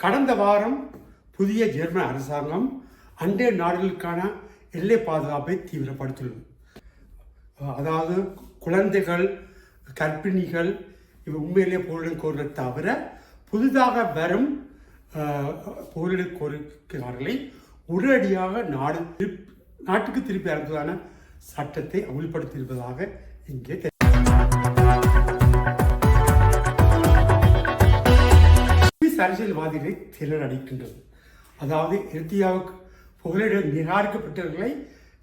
கடந்த வாரம் புதிய ஜெர்மன் அரசாங்கம் அண்டை நாடுகளுக்கான எல்லை பாதுகாப்பை தீவிரப்படுத்தியுள்ளது. அதாவது குழந்தைகள் கர்ப்பிணிகள் இவை உண்மையிலே போரிடல் கோருவதை தவிர புதிதாக வரும் அஹ், போரிடல் கோரிக்கையாளர்களை உடனடியாக நாடு திருப்- நாட்டுக்கு திருப்பி அனுப்புவதான சட்டத்தை அமுல்படுத்தியிருப்பதாக இங்கே தெரி- சுவிஸ் அரசியல்வாதிகளை திறன் அடைக்கின்றது. அதாவது எர்த்தியாவுக்கு புகலிட நிராகரிக்கப்பட்டவர்களை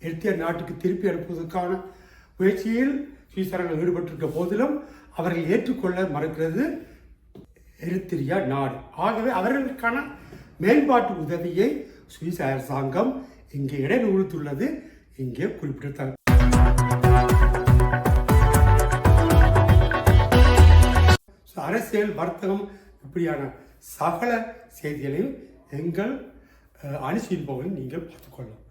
எர்த்தியா நாட்டுக்கு திருப்பி அனுப்புவதற்கான முயற்சியில் சுவிசரங்கள் ஈடுபட்டிருக்க போதிலும் அவர்கள் ஏற்றுக்கொள்ள மறுக்கிறது எரித்திரியா நாடு. ஆகவே அவர்களுக்கான மேம்பாட்டு உதவியை சுவிஸ் அரசாங்கம் இங்கே இடைநூலுத்துள்ளது இங்கே குறிப்பிடத்தக்க அரசியல் வர்த்தகம் இப்படியான சகல செய்திகளையும் எங்கள் அஹ், அனுசரிப்பவர்கள் நீங்கள் பார்த்துக்கொள்ளலாம்.